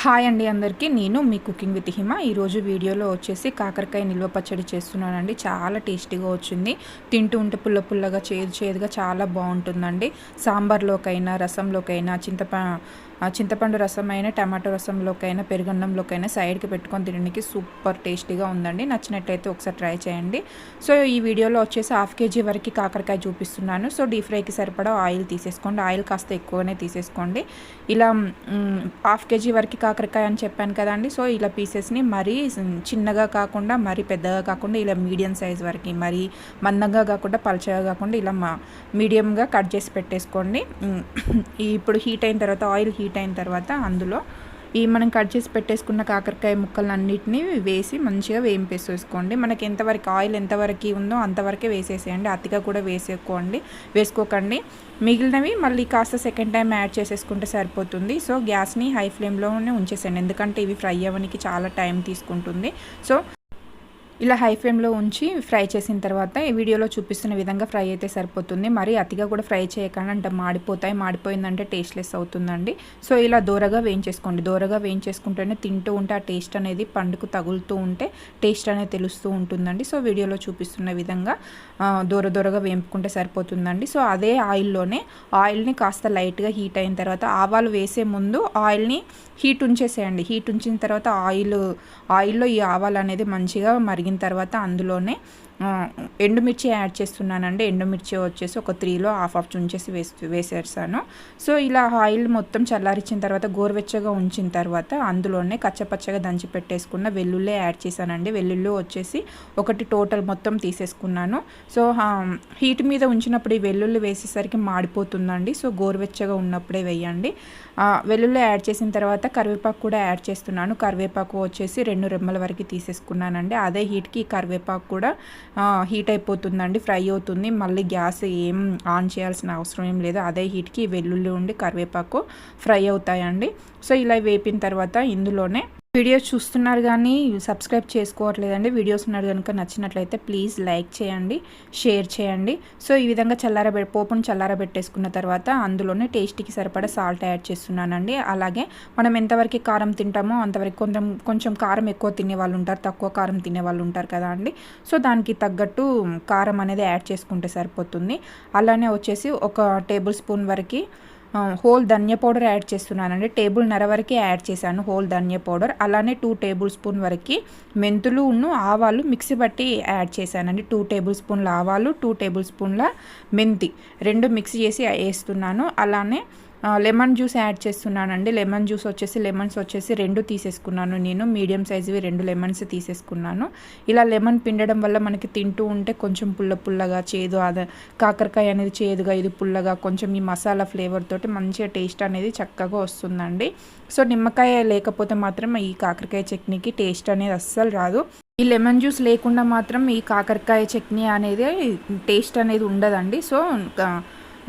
Hi అండి అందరికీ. నేను మీ కుకింగ్ విత్ హిమ. ఈరోజు వీడియోలో వచ్చేసి కాకరకాయ నిల్వ పచ్చడి చేస్తున్నానండి. చాలా టేస్టీగా వచ్చింది. తింటూ ఉంటే పుల్ల పుల్లగా చేదు చేదుగా చాలా బాగుంటుందండి. సాంబార్లోకైనా రసంలోకైనా చింతప చింతపండు రసం అయినా టమాటో రసంలోకైనా పెరుగన్నంలోకైనా సైడ్కి పెట్టుకొని తినడానికి సూపర్ టేస్టీగా ఉందండి. నచ్చినట్లయితే ఒకసారి ట్రై చేయండి. సో ఈ వీడియోలో వచ్చేసి హాఫ్ కేజీ వరకు కాకరకాయ చూపిస్తున్నాను. సో డీప్ ఫ్రైకి సరిపడా ఆయిల్ తీసేసుకోండి. ఆయిల్ కాస్త ఎక్కువనే తీసేసుకోండి. ఇలా హాఫ్ కేజీ వరకు కాకరకాయ అని చెప్పాను కదండి. సో ఇలా పీసెస్ని మరీ చిన్నగా కాకుండా మరీ పెద్దగా కాకుండా ఇలా మీడియం సైజ్ వరకు మరీ మందంగా కాకుండా పలచగా కాకుండా ఇలా మీడియంగా కట్ చేసి పెట్టేసుకోండి. ఇప్పుడు హీట్ అయిన తర్వాత ఆయిల్ హీట్ అయిన తర్వాత అందులో ఈ మనం కట్ చేసి పెట్టేసుకున్న కాకరకాయ ముక్కలు అన్నిటిని వేసి మంచిగా వేయింపేసేసుకోండి. మనకి ఎంతవరకు ఆయిల్ ఎంతవరకు ఉందో అంతవరకే వేసేసేయండి. అతిగా కూడా వేసేసుకోండి. వేసుకోకండి. మిగిలినవి మళ్ళీ కాస్త సెకండ్ టైం యాడ్ చేసేసుకుంటే సరిపోతుంది. సో గ్యాస్ని హై ఫ్లేమ్లోనే ఉంచేసేయండి. ఎందుకంటే ఇవి ఫ్రై అవ్వడానికి చాలా టైం తీసుకుంటుంది. సో ఇలా హై ఫ్లేమ్లో ఉంచి ఫ్రై చేసిన తర్వాత ఈ వీడియోలో చూపిస్తున్న విధంగా ఫ్రై అయితే సరిపోతుంది. మరి అతిగా కూడా ఫ్రై చేయకుండా అంటే మాడిపోతాయి. మాడిపోయిందంటే టేస్ట్లెస్ అవుతుందండి. సో ఇలా దూరగా వేయించేసుకోండి. దూరగా వేయించేసుకుంటేనే తింటూ ఉంటే ఆ టేస్ట్ అనేది పండుకు తగులుతూ ఉంటే టేస్ట్ అనేది తెలుస్తూ ఉంటుందండి. సో వీడియోలో చూపిస్తున్న విధంగా దూర దూరగా వేయింపుకుంటే సరిపోతుందండి. సో అదే ఆయిల్లోనే ఆయిల్ని కాస్త లైట్గా హీట్ అయిన తర్వాత ఆవాలు వేసే ముందు ఆయిల్ని హీట్ ఉంచేసేయండి. హీట్ ఉంచిన తర్వాత ఆయిల్ ఆయిల్లో ఈ ఆవాలు అనేది మంచిగా మరిగి మరిగిన తర్వాత అందులోనే ఎండుమిర్చి యాడ్ చేస్తున్నానండి. ఎండుమిర్చి వచ్చేసి ఒక త్రీలో హాఫ్ హాఫ్ చుంచేసి వేసి వేసేసాను. సో ఇలా ఆయిల్ మొత్తం చల్లారించిన తర్వాత గోరువెచ్చగా ఉంచిన తర్వాత అందులోనే కచ్చపచ్చగా దంచి పెట్టేసుకున్న వెల్లుల్లి యాడ్ చేశానండి. వెల్లుల్లి వచ్చేసి ఒకటి టోటల్ మొత్తం తీసేసుకున్నాను. సో హీట్ మీద ఉంచినప్పుడు ఈ వెల్లుల్లి వేసేసరికి మాడిపోతుందండి. సో గోరువెచ్చగా ఉన్నప్పుడే వేయండి. వెల్లుల్లి యాడ్ చేసిన తర్వాత కరివేపాకు కూడా యాడ్ చేస్తున్నాను. కరివేపాకు వచ్చేసి రెండు రెమ్మల వరకు తీసేసుకున్నానండి. అదే హీట్కి కరివేపాకు కూడా హీట్ అయిపోతుందండి ఫ్రై అవుతుంది. మళ్ళీ గ్యాస్ ఏం ఆన్ చేయాల్సిన అవసరం ఏం లేదు. అదే హీట్కి వెల్లుల్లి ఉండి కరివేపాకు ఫ్రై అవుతాయండి. సో ఇలా వేపిన తర్వాత ఇందులోనే వీడియోస్ చూస్తున్నారు కానీ సబ్స్క్రైబ్ చేసుకోవట్లేదండి. వీడియోస్ ఉన్నారు కనుక నచ్చినట్లయితే ప్లీజ్ లైక్ చేయండి షేర్ చేయండి. సో ఈ విధంగా చల్లారబె పోపును చల్లారబెట్టేసుకున్న తర్వాత అందులోనే టేస్ట్కి సరిపడా సాల్ట్ యాడ్ చేస్తున్నానండి. అలాగే మనం ఎంతవరకు కారం తింటామో అంతవరకు కొంచెం కొంచెం కారం ఎక్కువ తినే వాళ్ళు ఉంటారు తక్కువ కారం తినే వాళ్ళు ఉంటారు కదా అండి. సో దానికి తగ్గట్టు కారం అనేది యాడ్ చేసుకుంటే సరిపోతుంది. అలానే వచ్చేసి ఒక టేబుల్ స్పూన్ వరకు హోల్ ధనియా పౌడర్ యాడ్ చేస్తున్నానండి. టేబుల్ నర వరకు యాడ్ చేశాను హోల్ ధనియా పౌడర్. అలానే టూ టేబుల్ స్పూన్ వరకు మెంతులు ఉన్ను ఆవాలు మిక్సీ బట్టి యాడ్ చేశానండి. టూ టేబుల్ స్పూన్ల ఆవాలు టూ టేబుల్ స్పూన్ల మెంతి. రెండు మిక్సీ చేసి వేస్తున్నాను. అలానే లెమన్ జ్యూస్ యాడ్ చేస్తున్నానండి. లెమన్ జ్యూస్ వచ్చేసి లెమన్స్ వచ్చేసి రెండు తీసేసుకున్నాను నేను. మీడియం సైజువి రెండు లెమన్స్ తీసేసుకున్నాను. ఇలా లెమన్ పిండడం వల్ల మనకి తింటూ ఉంటే కొంచెం పుల్ల పుల్లగా చేదు అదే కాకరకాయ అనేది చేదుగా ఇది పుల్లగా కొంచెం ఈ మసాలా ఫ్లేవర్ తోటి మంచిగా టేస్ట్ అనేది చక్కగా వస్తుందండి. సో నిమ్మకాయ లేకపోతే మాత్రం ఈ కాకరకాయ చట్నీకి టేస్ట్ అనేది అస్సలు రాదు. ఈ లెమన్ జ్యూస్ లేకుండా మాత్రం ఈ కాకరకాయ చట్నీ అనేది టేస్ట్ అనేది ఉండదండి. సో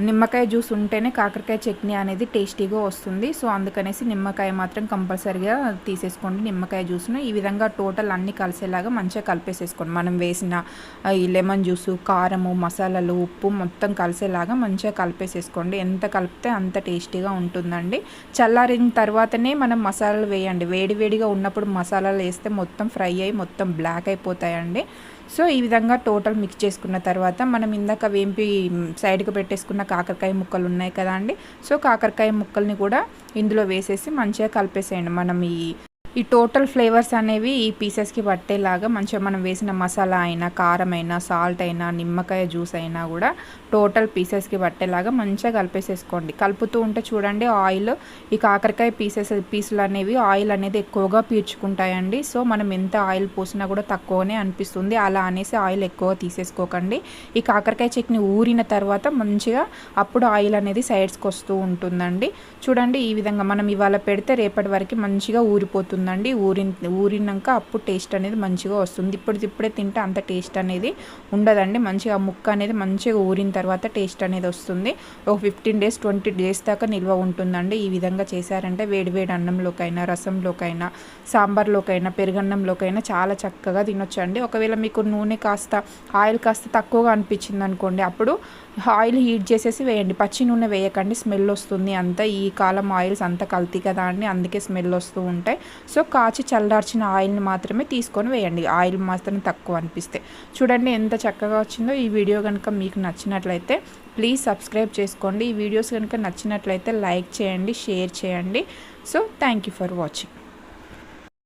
నిమ్మకాయ జ్యూస్ ఉంటేనే కాకరకాయ చట్నీ అనేది టేస్టీగా వస్తుంది. సో అందుకనేసి నిమ్మకాయ మాత్రం కంపల్సరీగా తీసేసుకోండి నిమ్మకాయ జ్యూస్ను. ఈ విధంగా టోటల్ అన్నీ కలిసేలాగా మంచిగా కలిపేసేసుకోండి. మనం వేసిన ఈ లెమన్ జ్యూసు కారము మసాలాలు ఉప్పు మొత్తం కలిసేలాగా మంచిగా కలిపేసేసుకోండి. ఎంత కలిపితే అంత టేస్టీగా ఉంటుందండి. చల్లారిన తర్వాతనే మనం మసాలాలు వేయండి. వేడివేడిగా ఉన్నప్పుడు మసాలాలు వేస్తే మొత్తం ఫ్రై అయ్యి మొత్తం బ్లాక్ అయిపోతాయండి. సో ఈ విధంగా టోటల్ మిక్స్ చేసుకున్న తర్వాత మనం ఇందాక వేంపి సైడ్కి పెట్టేసుకున్న కాకరకాయ ముక్కలు ఉన్నాయి కదా అండి. సో కాకరకాయ ముక్కల్ని కూడా ఇందులో వేసేసి మంచిగా కలిపేసేయండి. మనం ఈ ఈ టోటల్ ఫ్లేవర్స్ అనేవి ఈ పీసెస్కి పట్టేలాగా మంచిగా మనం వేసిన మసాలా అయినా కారం అయినా సాల్ట్ అయినా నిమ్మకాయ జ్యూస్ అయినా కూడా టోటల్ పీసెస్కి పట్టేలాగా మంచిగా కలిపేసేసుకోండి. కలుపుతూ ఉంటే చూడండి ఆయిల్ ఈ కాకరకాయ పీసెస్ పీసులు అనేవి ఆయిల్ అనేది ఎక్కువగా పీల్చుకుంటాయండి. సో మనం ఎంత ఆయిల్ పోసినా కూడా తక్కువనే అనిపిస్తుంది. అలా అనేసి ఆయిల్ ఎక్కువ తీసేసుకోకండి. ఈ కాకరకాయ చట్నీ ఊరిన తర్వాత మంచిగా అప్పుడు ఆయిల్ అనేది సైడ్స్కి వస్తూ ఉంటుందండి. చూడండి ఈ విధంగా మనం ఇవాళ పెడితే రేపటి వరకు మంచిగా ఊరిపోతుంది. వస్తుందండి ఊరి ఊరినాక అప్పుడు టేస్ట్ అనేది మంచిగా వస్తుంది. ఇప్పుడు ఇప్పుడే తింటే అంత టేస్ట్ అనేది ఉండదండి. మంచిగా ముక్క అనేది మంచిగా ఊరిన తర్వాత టేస్ట్ అనేది వస్తుంది. ఒక ఫిఫ్టీన్ డేస్ ట్వంటీ డేస్ దాకా నిల్వ ఉంటుందండి. ఈ విధంగా చేశారంటే వేడివేడి అన్నంలోకైనా రసంలోకైనా సాంబార్లోకైనా పెరుగన్నంలోకైనా చాలా చక్కగా తినొచ్చండి. ఒకవేళ మీకు నూనె కాస్త ఆయిల్ కాస్త తక్కువగా అనిపించింది అనుకోండి అప్పుడు ఆయిల్ హీట్ చేసేసి వేయండి. పచ్చి నూనె వేయకండి. స్మెల్ వస్తుంది అంతా. ఈ కాలం ఆయిల్స్ అంతా కల్తీ కదా అండి. అందుకే స్మెల్ వస్తూ ఉంటాయి. సో కాచి చల్లార్చిన ఆయిల్ని మాత్రమే తీసుకొని వేయండి. ఆయిల్ మాత్రం తక్కువ అనిపిస్తే. చూడండి ఎంత చక్కగా వచ్చిందో ఈ వీడియో కనుక మీకు నచ్చినట్లయితే ప్లీజ్ సబ్స్క్రైబ్ చేసుకోండి. ఈ వీడియోస్ కనుక నచ్చినట్లయితే లైక్ చేయండి షేర్ చేయండి. So thank you for watching.